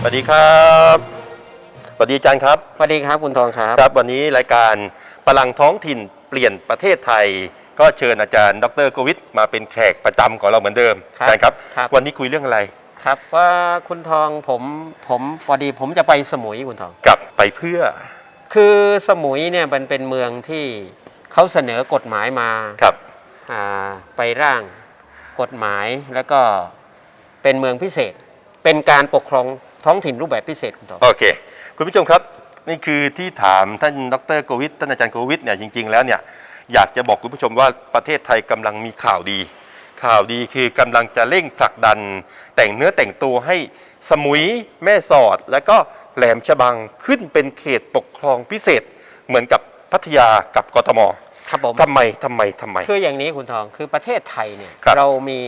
สวัสดีครับสวัสดีอาจารย์ครับ สวัสดีครับคุณทองครับ ครับวันนี้รายการพลังท้องถิ่นเปลี่ยนประเทศไทย ก็เชิญอาจารย์ ดรโกวิทมาเป็นแขกประจำของเราเหมือนเดิมครับอาจารย์ครับครับ วันนี้คุยเรื่องอะไรครับว่าคุณทองผมผมพอดีผมจะไปสมุยคุณทองกลับไปเพื่อ คือสมุยเนี่ยมันเป็นเมืองที่เขาเสนอกฎหมายมาครับอ่าไปร่างกฎหมายแล้วก็เป็นเมืองพิเศษ เป็นการปกครอง ท้องถิ่นรูปแบบพิเศษคุณทองโอเค คุณผู้ชมครับ นี่คือที่ถามท่านดรโกวิทท่านอาจารย์โกวิทเนี่ยจริง ๆ แล้วเนี่ยอยากจะบอกคุณผู้ชมว่าประเทศไทยกำลังมีข่าวดี ข่าวดีคือกำลังจะเร่งผลักดัน แต่งเนื้อแต่งตัวให้สมุยแม่สอด และก็แหลมฉบังขึ้นเป็นเขตปกครองพิเศษ เหมือนกับพัทยากับกทมครับผมทำไมทำไมทำไมคืออย่างนี้คุณทองคือประเทศไทยเนี่ยครับเรามี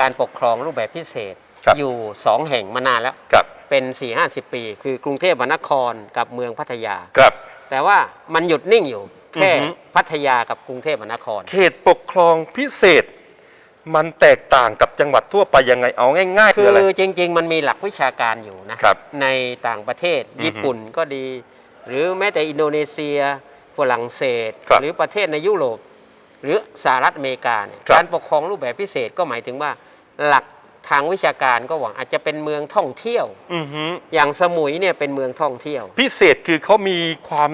การปกครองรูปแบบพิเศษครับอยู่สองแห่งมานานแล้วครับ เป็น 4 5 0 ปี คือกรุงเทพมหานครกับเมืองพัทยา ครับ แต่ว่ามันหยุดนิ่งอยู่แค่อือฮึพัทยากับกรุงเทพมหานคร เขตปกครองพิเศษ มันแตกต่างกับจังหวัดทั่วไปยังไงเอาง่ายๆคืคือออะไรจริง ๆ มันมีหลักวิชาการอยู่นะครับในต่างประเทศอือฮึญี่ปุ่นก็ดี หรือแม้แต่อินโดนีเซียฝรั่งเศส ครับหรือประเทศในยุโรป หรือสหรัฐอเมริกาเนี่ยครับ การปกครองรูปแบบพิเศษก็หมายถึงว่าหลัก ทางวิชาการก็หวังอาจจะเป็นเมืองท่องเที่ยวอือฮึอย่างสมุยเนี่ยเป็นเมืองท่องเที่ยว พิเศษคือเขามีความ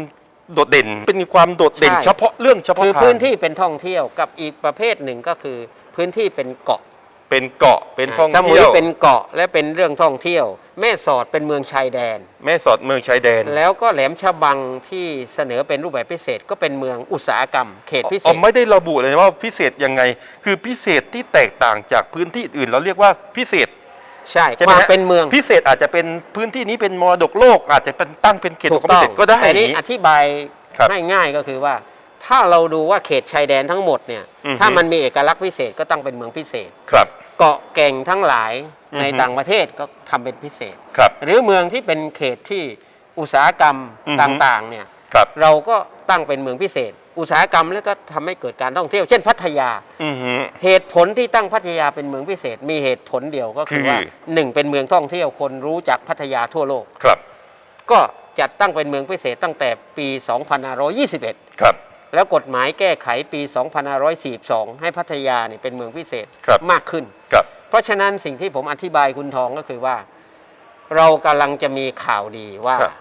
โดดเด่น เป็นความโดดเด่น ใช่ เฉพาะเรื่องเฉพาะคือทางพื้นที่เป็นท่องเที่ยวกับอีกประเภทหนึ่งก็คือพื้นที่เป็นเกาะ เป็นเกาะเป็นท่องสมุยเที่ยวเป็นเกาะและเป็นเรื่องท่องเที่ยว แม่สอดเป็นเมืองชายแดน แม่สอดเมืองชายแดนแล้วก็แหลมฉบังที่เสนอเป็นรูปแบบพิเศษก็เป็นเมืองอุตสาหกรรม เขตพิเศอ๋อษไม่ได้ระบุเลยว่าพิเศษยังไง คือพิเศษที่แตกต่างจากพื้นที่อื่น เราเรียกว่าพิเศษใช่ใช่ไหคมวามฮะเป็นเมืองพิเศษอาจจะเป็นพื้นที่นี้เป็นมรดกโลก อาจจะเป็นตั้งเป็นเขตปถูกกครองต้พิองเศษก็ได้อแต่นี้ย่างนี้ อธิบายครับ ง่ายๆก็คือว่า ถ้าเราดูว่าเขตชายแดนทั้งหมดเนี่ยอือฮึถ้ามันมีเอกลักษณ์พิเศษก็ตั้งเป็นเมืองพิเศษครับเกาะแก่งทั้งหลายอือฮึในต่างประเทศก็ทำเป็นพิเศษครับหรือเมืองที่เป็นเขตที่อุตสาหกรรมอือฮึต่างๆเนี่ยครับเราก็ตั้งเป็นเมืองพิเศษ อุตสาหกรรมแล้วก็ทำให้เกิดการท่องเที่ยว เช่นพัทยาอือฮึเหตุผลที่ตั้งพัทยาเป็นเมืองพิเศษ มีเหตุผลเดียวก็คือคือว่าหนึ่งเป็นเมืองท่องเที่ยวคนรู้จักพัทยาทั่วโลกครับ ก็จัดตั้งเป็นเมืองพิเศษตั้งแต่ปี 2521 ครับ แล้วกฎหมายแก้ไขปี 2542 ให้พัทยาเนี่ยเป็นเมืองพิเศษครับมากขึ้น ครับ เพราะฉะนั้นสิ่งที่ผมอธิบายคุณทองก็คือว่า เรากำลังจะมีข่าวดีว่า ครับ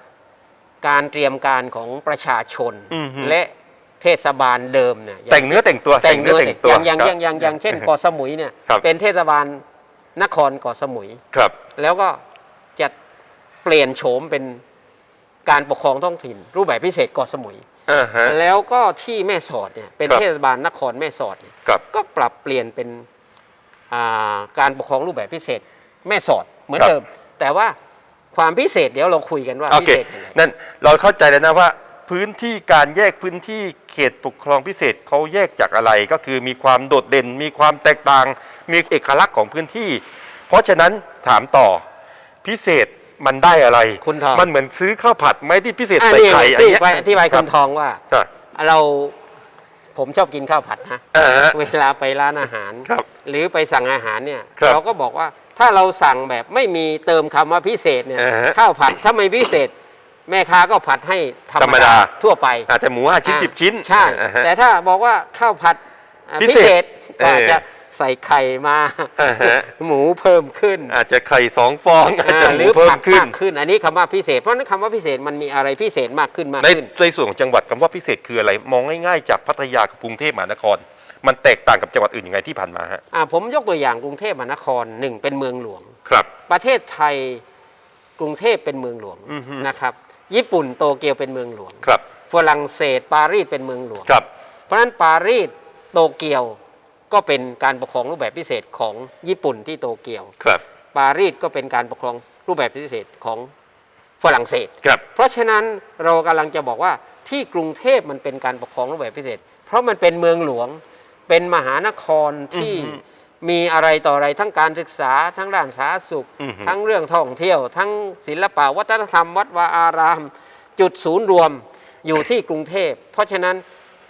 การเตรียมการของประชาชน อือฮึ และเทศบาลเดิมเนี่ยแต่งเนื้อแต่งตัวแต่งเนื้อแต่งอย่างอย่างครับอย่างอย่างอย่างเช่นเกาะสมุยเนี่ยครับ เป็นเทศบาลนครเกาะสมุย ครับ แล้วก็จะเปลี่ยนโฉมเป็นการปกครองท้องถิ่น รูปแบบพิเศษเกาะสมุย อ่าฮะ แล้วก็ที่แม่สอดเนี่ยเป็นครับ เทศบาลนครแม่สอดเนี่ยครับ ก็ปรับเปลี่ยนเป็นอ่าการปกครองรูปแบบพิเศษแม่สอดเหมือนครับ เดิม แต่ว่าความพิเศษเดี๋ยวเราคุยกันว่าโอพิเค เศษยังไง นั่นเราเข้าใจแล้วนะว่า พื้นที่การแยกพื้นที่เขตปกครองพิเศษเขาแยกจากอะไรก็คือมีความโดดเด่น มีความแตกต่าง มีเอกลักษณ์ของพื้นที่ เพราะฉะนั้นถามต่อพิเศษ มันได้อะไร คุณทอง มันเหมือนซื้อข้าวผัดไหมที่พิเศษอ่าใส่นี่ไข่ที่เงี้ไปอธิบายคุณทองว่า ครับ เราผมชอบกินข้าวผัดนะอ่าฮะเวลาไปร้านอาหาร ครับหรือไปสั่งอาหารเนี่ยครับเราก็บอกว่าถ้าเราสั่งแบบไม่มีเติมคำว่าพิเศษเนี่ยอ่าฮะข้าวผัดถ้าไม่พิเศษ แม่ค้าก็ผัดให้ธรธรรรมมดา ดาทั่วไป อาจจะหมูห้าชิ้นอ่าสิบชิ้นใช่ อ่าฮะ แต่ถ้าบอกว่าข้าวผัดอ่าพิพิเศษเศษก็อาจเออจะ ใส่ไข่มาอ่าฮะ หมูเพิ่มขึ้นอาจจะไข่สองฟองอาจอ่าจะหหมูรือเพิ่ผัมดขึ้น มากขึ้น อันนี้คำว่าพิเศษ เพราะฉะนั้นคำว่าพิเศษมันมีอะไรพิเศษมากขึ้นมากในขึ้น ในส่วนของจังหวัดคำว่าพิเศษคืออะไร มองง่ายๆจากพัทยากับกรุงเทพมหานคร มันแตกต่างกับจังหวัดอื่นยังไงที่ผ่านมาฮะอ่าผมยกตัวอย่างกรุงเทพมหานครหนึ่งเป็นเมืองหลวง ครับ ประเทศไทยกรุงเทพเป็นเมืองหลวงอือฮึ นะครับ ญี่ปุ่นโตเกียวเป็นเมืองหลวงครับฝรั่งเศสปารีสเป็นเมืองหลวง ครับ เพราะฉะนั้นปารีสโตเกียว ก็เป็นการปกครองรูปแบบพิเศษของญี่ปุ่นที่โตเกียวครับปารีสก็เป็นการปกครองรูปแบบพิเศษของฝรั่งเศส ครับ เพราะฉะนั้นเรากำลังจะบอกว่าที่กรุงเทพมันเป็นการปกครองรูปแบบพิเศษ เพราะมันเป็นเมืองหลวง เป็นมหานครที่อือฮึมีอะไรต่ออะไรทั้งการศึกษาทั้งด้านสาธารณสุข อือฮึ ทั้งเรื่องท่องเที่ยว ทั้งศิลปะวัฒนธรรม วัดวาอาราม จุดศูนย์รวมอยู่ที่กรุงเทพ เพราะฉะนั้น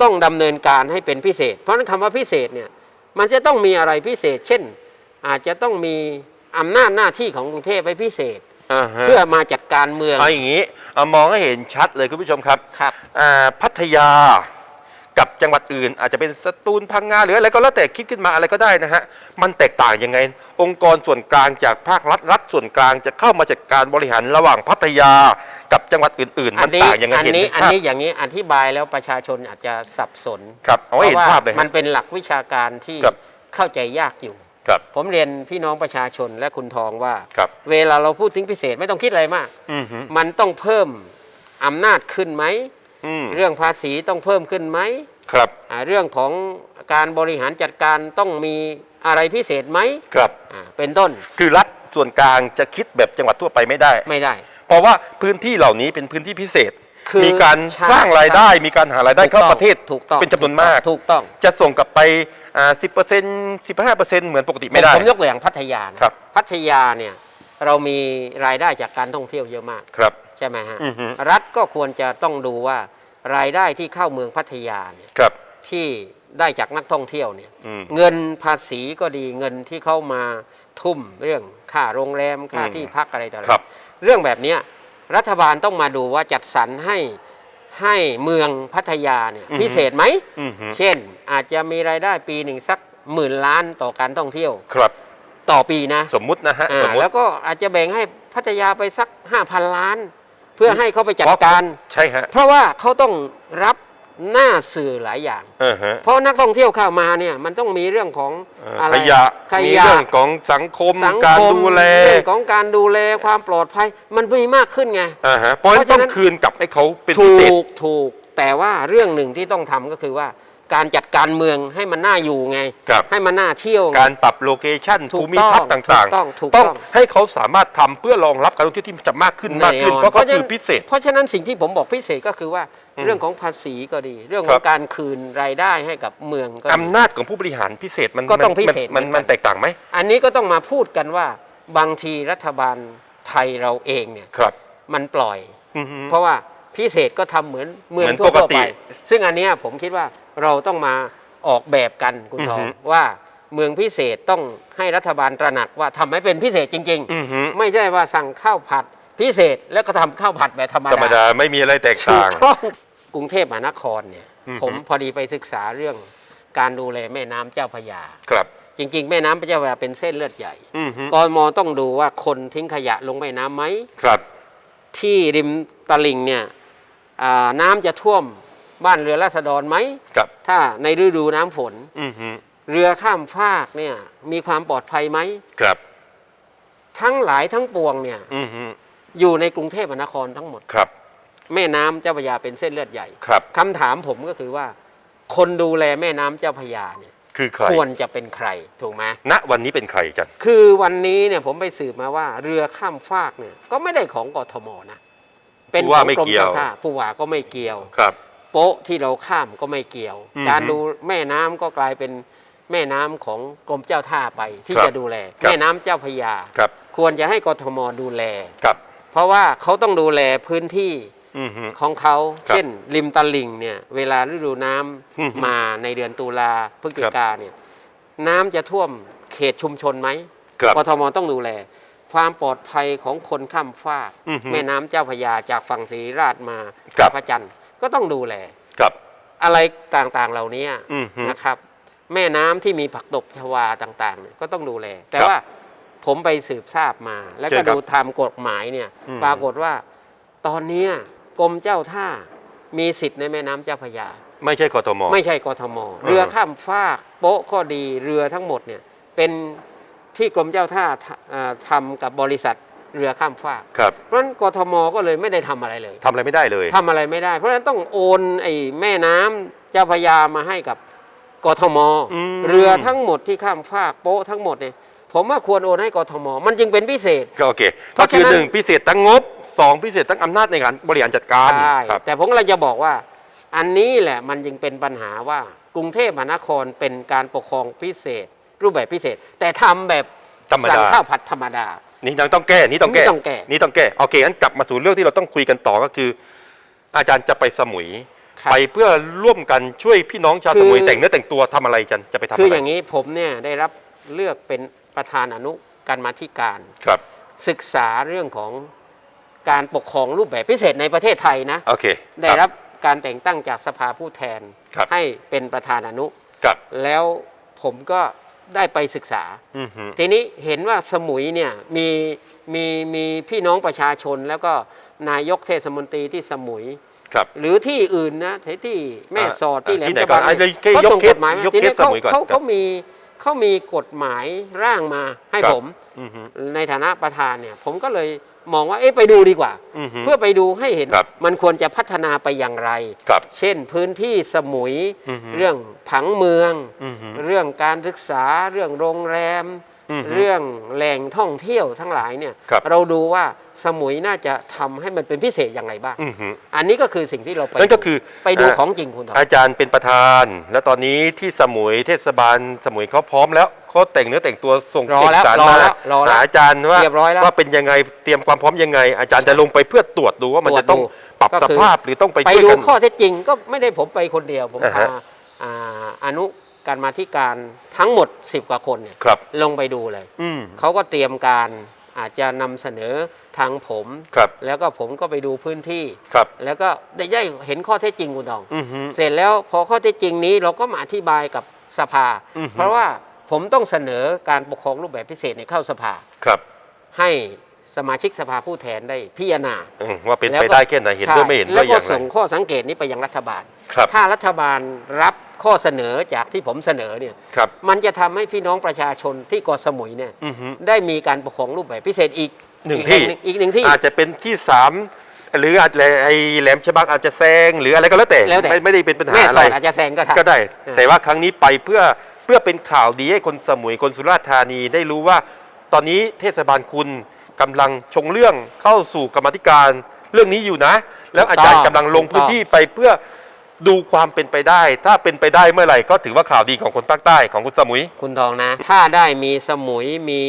ต้องดำเนินการให้เป็นพิเศษ เพราะฉะนั้นคำว่าพิเศษเนี่ย มันจะต้องมีอะไรพิเศษ เช่น อาจจะต้องมีอำนาจหน้าที่ของกรุงเทพให้พิเศษ อ่าฮะเพื่อมาจัดการเมือง เอาอย่างนี้เอามองให้เห็นชัดเลยคุณผู้ชมครับครับ อ่าพัทยากับจังหวัดอื่น อาจจะเป็นสตูลพังงาหรืออะไรก็แล้วแต่คิดขึ้นมาอะไรก็ได้นะฮะมันแตกต่างยังไง องค์กรส่วนกลางจากภาครัฐรัฐส่วนกลางจะเข้ามาจัดการบริหารระหว่างพัทยากับจังหวัดอื่นๆอัมันนนี้ต่างยังไงอันเห็นนี้ไหมอันภาพนี้อย่างนี้อธิบายแล้วประชาชนอาจจะสับสน ครับเอาให้เห็นพระว่ภาพเลยมันเป็นหลักวิชาการที่ครับ เข้าใจยากอยู่ ครับ ผมเรียนพี่น้องประชาชนและคุณทองว่า ครับ เวลาเราพูดถึงพิเศษไม่ต้องคิดอะไรมาก อือฮึมันต้องเพิ่มอำนาจขึ้นไหม อืมเรื่องภาษีต้องเพิ่มขึ้นไหมครับ อ่าเรื่องของการบริหารจัดการต้องมี อะไรพิเศษไหมครับอ่าเป็นต้นคือรัฐส่วนกลางจะคิดแบบจังหวัดทั่วไปไม่ได้ ไม่ได้ เพราะว่าพื้นที่เหล่านี้เป็นพื้นที่พิเศษ คือมีการใช่สร้างรายได้มีการหารายได้เข้าถูกต้องประเทศถูกต้องเป็นจำนวนมาก ถูกต้อง จะส่งกลับไปอ่าสิบเปอร์เซ็นต์สิบห้าเปอร์เซ็นต์เหมือนปกติไม่ได้ผมผมยกตัวอย่างพัทยานะครับ พัทยาเนี่ยเรามีรายได้จากการท่องเที่ยวเยอะมาก ครับ ใช่ไหมฮะ อือฮึ รัฐก็ควรจะต้องดูว่ารายได้ที่เข้าเมืองพัทยาเนี่ยครับ ที่ ได้จากนักท่องเที่ยวเนี่ยอืมเงินภาษีก็ดีเงินที่เข้ามาทุ่มเรื่องค่าโรงแรมค่าอืมที่พักอะไรต่ออะไรครับเรื่องแบบเนี้ยรัฐบาลต้องมาดูว่าจัดสรรให้ให้เมืองพัทยาเนี่ยพิเศษไหมอือฮึเช่นอาจจะมีรายได้ปีหนึ่งสักหมื่นล้านต่อการท่องเที่ยว ครับ ต่อปีนะ สมมุตินะฮะอ่าสมมุติแล้วก็อาจจะแบ่งให้พัทยาไปสัก5,000ล้าน เพื่อให้เขาไปจัดการ ใช่ฮะ เพราะว่าเขาต้องรับ หน้าสื่อหลายอย่างเออฮะเพราะนักท่องเที่ยวเข้ามาเนี่ยมันต้องมีเรื่องของเอ่ออะไรขยะขมียะเรื่องของสังคมสังการคมดูแลเรื่องของการดูแลความปลอดภัย มันมีมากขึ้นไง อ่าฮะเพราะฉะนั้นเพราะต้ฉะอนั้งนคืนกลับให้เขาเป็นพิถูเศษ กถูกแต่ว่าเรื่องหนึ่งที่ต้องทำก็คือว่า การจัดการเมืองให้มันน่าอยู่ไง ครับให้มันน่าเที่ยวไง การปรับโลเคชั่นถูกภูมิทัศน์ต้องต่างถูกต้องถูกๆต้องต้อง ให้เขาสามารถทำเพื่อรองรับการท่องเที่ยวที่จะมากขึ้นมากขึ้นแน่นอนเพราะเขาเพราะฉะนั้คือนพิเศษ เพราะฉะนั้นสิ่งที่ผมบอกพิเศษก็คือว่าอืมเรื่องของภาษีก็ดี เรื่องขครัองบ การคืนรายได้ให้กับเมืองก็ดี อำนาจของผู้บริหารพิเศษมันก็ต้องมันพิเศษมันเหมือนกัน มันแตกต่างไหมอันนี้ก็ต้องมาพูดกันว่าบางทีรัฐบาลไทยเราเองเนี่ยครับมันปล่อย อือฮึ เพราะว่า พิเศษก็ทำเหมือนเมืองเหมือนทั่วปกๆติไป ซึ่งอันเนี้ยผมคิดว่าเราต้องมาออกแบบกันคุณทองอือฮึว่าเมืองพิเศษต้องให้รัฐบาลตระหนักว่าทำให้เป็นพิเศษจริงอือฮึๆไม่ใช่ว่าสั่งข้าวผัดพิเศษแล้วก็ทำข้าวผัดแบบธรรมธรรมดาดาไม่มีอะไรแตกถูต่ากงต้องกรุงเทพมหานครเนี่ยอือฮึผมพอดีไปศึกษาเรื่องการดูแลแม่น้ำเจ้าพระยาครับ จริง ๆ แม่น้ำเจ้าพระยาเป็นเส้นเลือดใหญ่อือฮึกมต้องดูว่าคนทิ้งขยะลงแม่น้ำไหมครับ ที่ริมตลิ่งเนี่ย อ่าน้ำจะท่วมบ้านเรือราษฎรไหมครับ ถ้าในฤดูน้ำฝนอือฮึเรือข้ามฟากเนี่ย มีความปลอดภัยไหมครับ ทั้งหลายทั้งปวงเนี่ยอือฮึอยู่ในกรุงเทพมหานครทั้งหมดครับ แม่น้ำเจ้าพระยาเป็นเส้นเลือดใหญ่ครับคำถามผมก็คือว่า คนดูแลแม่น้ำเจ้าพระยาเนี่ย คือใครควรจะเป็นใครถูกไหมณวันนี้เป็นใครจันคือวันนี้เนี่ยผมไปสืบมาว่า เรือข้ามฟากเนี่ย ก็ไม่ได้ของกทมนะ เป็นผู้ขว่าองไม่กรมเกี่ยว เจ้าท่าผู้ว่าก็ไม่เกี่ยว ครับ โป๊ะที่เราข้ามก็ไม่เกี่ยว อือฮึการดูแม่น้ำก็กลายเป็นแม่น้ำของกรมเจ้าท่าไปที่ครับจะดูแล ครับ แม่น้ำเจ้าพระยา ครับควรจะให้กทมดูแล ครับเพราะว่าเขาต้องดูแลพื้นที่อือฮึ ของเขา ครับเช่น ริมตลิ่งเนี่ยเวลาฤดูน้ำอือฮึมาในเดือนตุลาพฤศจิกาเนี่ยน้ำจะท่วมเขตชุมชนไหมครับ กทมต้องดูแล ความปลอดภัยของคนข้ามฟากอือฮึแม่น้ำเจ้าพระยาจากฝั่งศรีราชมาครับ พระจันทร์ก็ต้องดูแล ครับ อะไรต่างๆเหล่านี้อือฮึนะครับ แม่น้ำที่มีผักตบชวาต่างๆเนี่ยก็ต้องดูแล แต่ครับว่าผมไปสืบทราบมา แล้วเชิก็ญครับดูทำกฎหมายเนี่ยอืม ปรากฏว่าตอนเนี้ยกรมเจ้าท่ามีสิทธิ์ในแม่น้ำเจ้าพระยา ไม่ใช่กทม ไม่ใช่กทม เรือข้ามฟากโป๊ะก็ดีเรือทั้งหมดเนี่ยเป็น ที่กรมเจ้าท่าทำเอ่อทำกับบริษัทเรือข้ามฟากครับเพราะฉะนั้นกทมก็เลยไม่ได้ทำอะไรเลยทำอะไรไม่ได้เลยทำอะไรไม่ได้ เพราะฉะนั้นต้องโอนไอ้แม่น้ำเจ้าพระยามาให้กับกทมอืมเรือทั้งหมดที่ข้ามฟากโป๊ะทั้งหมดเนี่ยผมว่าควรโอนให้กทม มันจึงเป็นพิเศษก็โอเคเพก็ราะคือฉะนั้นหนึ่งพิเศษทั้งงบสองพิเศษทั้งอำนาจในการบริหารจัดการใช่ครับแต่ผมเราจะบอกว่า อันนี้แหละมันจึงเป็นปัญหาว่ากรุงเทพมหานครเป็นการปกครองพิเศษ รูปแบบพิเศษ แต่ทำแบบธรรมดาสั่งข้าวผัดธรรมดา นี่ยังต้องแก้นี่ต้องแก้ นี่ต้องแก้ นี่ต้องแก้โอเคงั้นกลับมาสู่เรื่องที่เราต้องคุยกันต่อก็คือ อาจารย์จะไปสมุยครับไปเพื่อร่วมกันช่วยพี่น้องชาวคือสมุยแต่งเนื้อแต่งตัวทำอะไรกันจะไปทำคืออะไรอย่างนี้ผมเนี่ยได้รับเลือกเป็นประธานอนุกรรมาธิการครับ ศึกษาเรื่องของการปกครองรูปแบบพิเศษในประเทศไทยนะโอเคได้รับการแต่งตั้งจากสภาผู้แทนครับให้เป็นประธานอนุครับแล้วผมก็ ได้ไปศึกษา อือฮึทีนี้เห็นว่าสมุยเนี่ยมีมีมีพี่น้องประชาชนแล้วก็นายกเทศมนตรีที่สมุย ครับ หรือที่อื่นนะที่ที่แม่สอดอ่าที่แหลมที่ไหนฉบังก่อนอะเนี่ยแค่เขายกส่งเคกสฎหมายมายกทีนี้เคสเขาสมุยก่อนเขาครับ เขามี เขามีกฎหมายร่างมาให้ครับ ผม อือฮึ ในฐานะประธานเนี่ย ผมก็เลยมองว่า เอ๊ะไปดูดีกว่า อือฮึเพื่อไปดูให้เห็น ครับมันควรจะพัฒนาไปอย่างไร ครับเช่นพื้นที่สมุย อือฮึเรื่องผังเมือง อือฮึเรื่องการศึกษา เรื่องโรงแรมอือฮึ เรื่องแหล่งท่องเที่ยวทั้งหลายเนี่ยครับเราดูว่าสมุยน่าจะทำให้มันเป็นพิเศษอย่างไรบ้างอือฮึอันนี้ก็คือสิ่งที่เราไปนั่นก็คือไปดูอ่าของจริงคุณทองอาจารย์เป็นประธาน และตอนนี้ที่สมุยเทศบาลสมุยเขาพร้อมแล้วเขาแต่งเนื้อแต่งตัวส่งรอเอกแล้วสารรอมาแล้วรอแล้วหาอาจารย์ว่าเรียบร้อยแล้วว่าเป็นยังไงเตรียมความพร้อมยังไง อาจารย์จะลงไปเพื่อตรวจดูว่ามันตรวจจะต้องดูปรับก็สคือภาพหรือต้องไปไปช่วยดูกันข้อเท็จจริงก็ไม่ได้ผมไปคนเดียวผมอ่าพาฮะอ่าอนุ การมาธิการทั้งหมด 10 กว่าคนเนี่ยครับ ลงไปดูเลย อืม เขาก็เตรียมการอาจจะนำเสนอทางผม ครับ แล้วก็ผมก็ไปดูพื้นที่ ครับ แล้วก็ได้ได้เห็นข้อเท็จจริงคุณตอง อือฮึ เสร็จแล้วพอข้อเท็จจริงนี้เราก็มาอธิบายกับสภา อือฮึ เพราะว่าผมต้องเสนอการปกครองรูปแบบพิเศษในเข้าสภา ครับให้สมาชิกสภาผู้แทนได้พิจารณาอืมว่าเป็นแล้วไปก็ได้แค่ไหนเห็นด้วยไม่เห็นใช่ด้วยอแล้วก็ย่างไร ส่งข้อสังเกตนี้ไปยังรัฐบาล ครับ ถ้ารัฐบาลรับ ข้อเสนอจากที่ผมเสนอเนี่ยครับ มันจะทำให้พี่น้องประชาชนที่เกาะสมุยเนี่ยอือฮึ ได้มีการปกครองรูปแบบพิเศษอีกหนึ่งอีกที่แห่อีกหนึ่งที่ อาจจะเป็นที่สามหรืออาจจะไอ้แหลมฉบังอาจจะแซงหรืออะไรก็แล้วแต่แล้วแต่ ไม่ไม่ได้เป็นปัญหาแม่อะสไรอดอาจจะแซงก็ได้ ก็ได้อ่าแต่ว่าครั้งนี้ไปเพื่อเพื่อเป็นข่าวดีให้คนสมุยคนสุราษฎร์ธานีได้รู้ว่า ตอนนี้เทศบาลคุณกำลังชงเรื่องเข้าสู่กรรมาธิการเรื่องนี้อยู่นะ แล้วอาจารย์กำลังลงพื้นที่ไปเพื่อ ดูความเป็นไปได้ ถ้าเป็นไปได้เมื่อไหร่ก็ถือว่าข่าวดีของคนภาคใต้ของคนสมุย คุณทองนะ ถ้าได้มีสมุยมี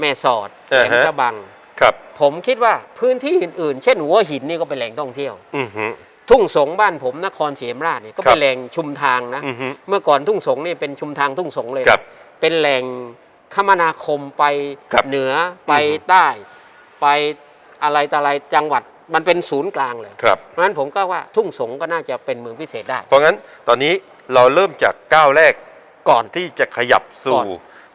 แม่สอดแหลอ่ามฮะฉบัง ครับ ผมคิดว่าพื้นที่อื่นๆ เช่นหัวหินนี่ก็เป็นแหล่งท่องเที่ยว อือฮึ ทุ่งสงบ้านผมนครศรีธรรมราชเนี่ยก็ครัเป็บนแหล่งชุมทางนะ อือฮึเมื่อก่อนทุ่งสงนี่เป็นชุมทางทุ่งสงเลยครับเป็นแหล่งคมนาคมไปครับเหนือไปอือฮึใต้ ไปอะไรต่ออะไรจังหวัด มันเป็นศูนย์กลางเลยครับเพราะฉะนั้นผมก็ว่าทุ่งสงก็น่าจะเป็นเมืองพิเศษได้ เพราะงั้นตอนนี้เราเริ่มจากก้าวแรกก่อนที่จะขยับก่สู่อน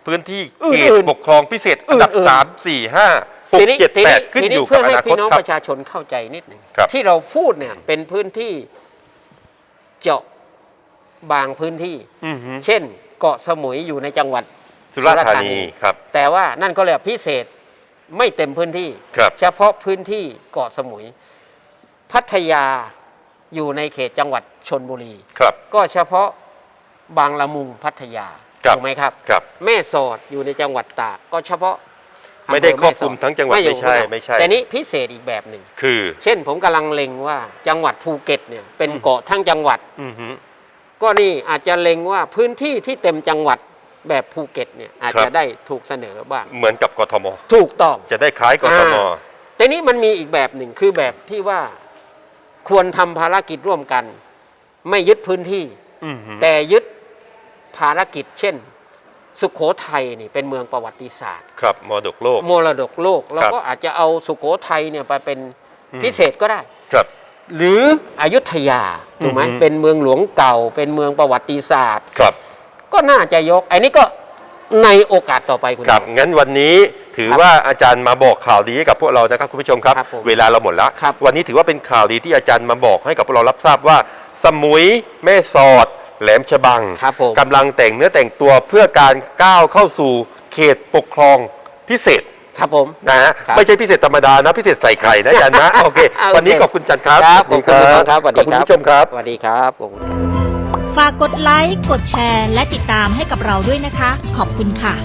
พื้นที่อื่เขนตๆปกครองพิเศษอันดับอื่นๆสามสี่ห้าหกทีนี้เจ็ดทีแปนี้ดขึ้นทีอนี้ยู่เพื่กับออให้นาคพี่ตน้องครัปบระชาชนเข้าใจนิดหนึ่งครับที่เราพูดเนี่ยเป็นพื้นที่เจาะบางพื้นที่อือฮึเช่น เกาะสมุยอยู่ในจังหวัดสุราษฎร์ธานีครับ แต่ว่านั่นก็เรียกพิเศษ ไม่เต็มพื้นที่ ครับ เฉพาะพื้นที่เกาะสมุย พัทยาอยู่ในเขตจังหวัดชนบุรี ครับ ก็เฉพาะบางละมุงพัทยาครับ ถูกไหมครับ ครับ แม่สอดอยู่ในจังหวัดตากก็เฉพาะไม่ได้ำเภครอบคลุมแสดทั้งจังหวัดอยู่ไม่ใช่ไม่ใช่ แต่นี้พิเศษอีกแบบหนึ่ง คือเช่นผมกำลังเล็งว่าจังหวัดภูเก็ตเนี่ยเป็นเกาะทั้งจังหวัด อือฮึก็นี่อาจจะเล็งว่าพื้นที่ที่เต็มจังหวัด แบบภูเก็ตเนี่ยอาจจะได้ถูกเสนอบ้าง เหมือนกับกทม ถูกต้องจะได้คล้ายกทมอ่าแต่นี้มันมีอีกแบบหนึ่งคือแบบที่ว่าควรทำภารกิจร่วมกัน ไม่ยึดพื้นที่อือฮึแต่ยึดภารกิจเช่น สุขโขทัยนี่เป็นเมืองประวัติศาสตร์ ครับมรดกโลกมรดกโลกเราครับก็อาจจะเอาสุขโขทัยเนี่ยไปเป็นอืมพิเศษก็ได้ครับหรืออยุธยาถูกไหมอือฮึเป็นเมืองหลวงเก่า เป็นเมืองประวัติศาสตร์ ครับ ก็น่าจะยก อันนี้ก็ในโอกาสต่อไปคุณ ครับงั้นวันนี้ถือครับว่าอาจารย์มาบอกข่าวดีให้กับพวกเรานะครับคุณผู้ชมครับ ครับผมเวลาเราหมดแล้ว ครับวันนี้ถือว่าเป็นข่าวดีที่อาจารย์มาบอกให้กับพวกเรารับทราบว่า สมุยแม่สอด แหลมฉบังครับผมกำลังแต่งเนื้อแต่งตัวเพื่อการก้าวเข้าสู่เขตปกครองพิเศษครับผม นะฮะครับไม่ใช่พิเศษธรรมดานะพิเศษใส่ไข่นะอาจารย์นะโอเค โอเค วันนี้ขอบคุณอาจารย์ครับครับขอบคุณมากครับสวัสขดีอบคุณครับผู้ชมครับ สวัสดีครับขอบคุณ ฝากกดไลค์ กดแชร์ และติดตามให้กับเราด้วยนะคะ ขอบคุณค่ะ